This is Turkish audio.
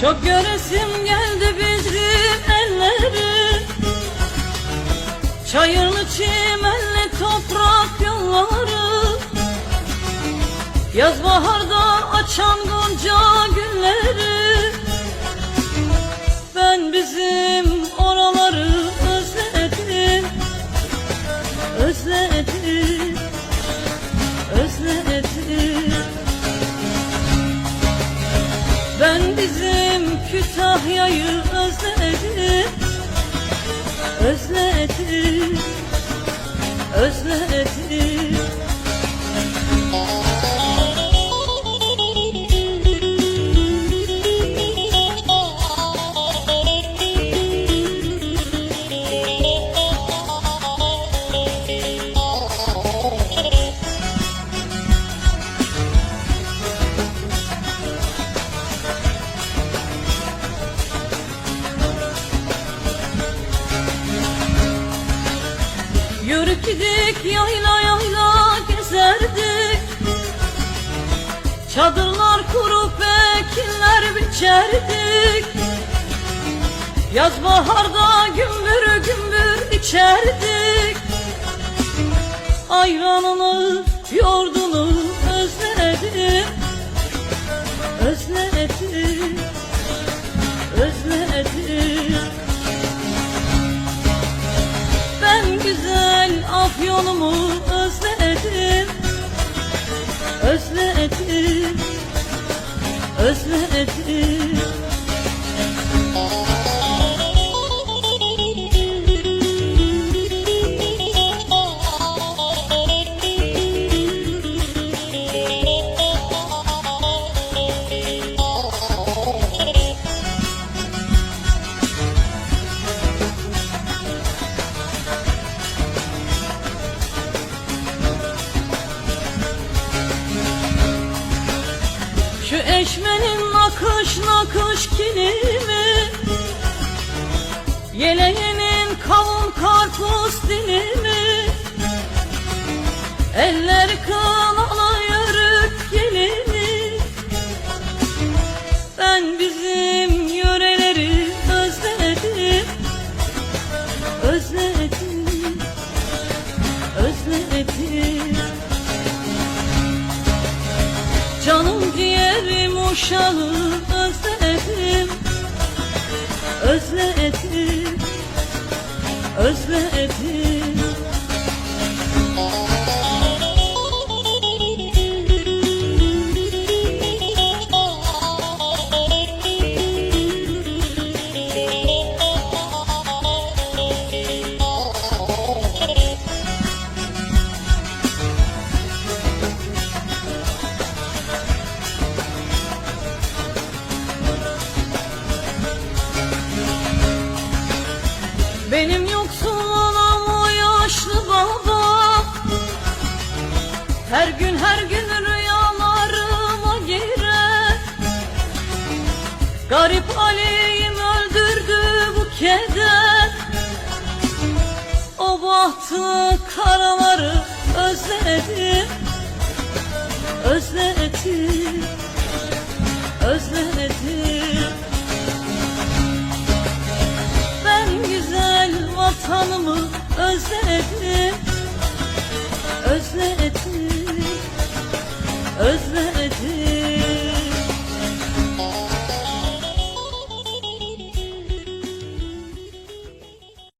Çok göresim geldi bizim elleri Çayırlı çimenli toprak yolları. Yaz baharda açan gonca gülleri. Ben bizim oraları özledim. Özledim Kütahya'yı özledim Özledim Özledim gidik yayla yayla gezerdik. Çadırlar kurup ekinler biçerdik. Yaz baharda gümbür gümbür içerdik. Ayranını Özledim Şu eşmenin nakış nakış kilimi Yeleğinin kavun karpuz dilimi. Eller kınalı uşağım özledim Özledim Özledim Benim yoksul anam o yaşlı baba. Her gün her gün rüyalarıma girer. Garip Ali'yim öldürdü bu keder O bahtı karaları özledim Özledim Özledim vatanımı özledim. Özledim. Özledim.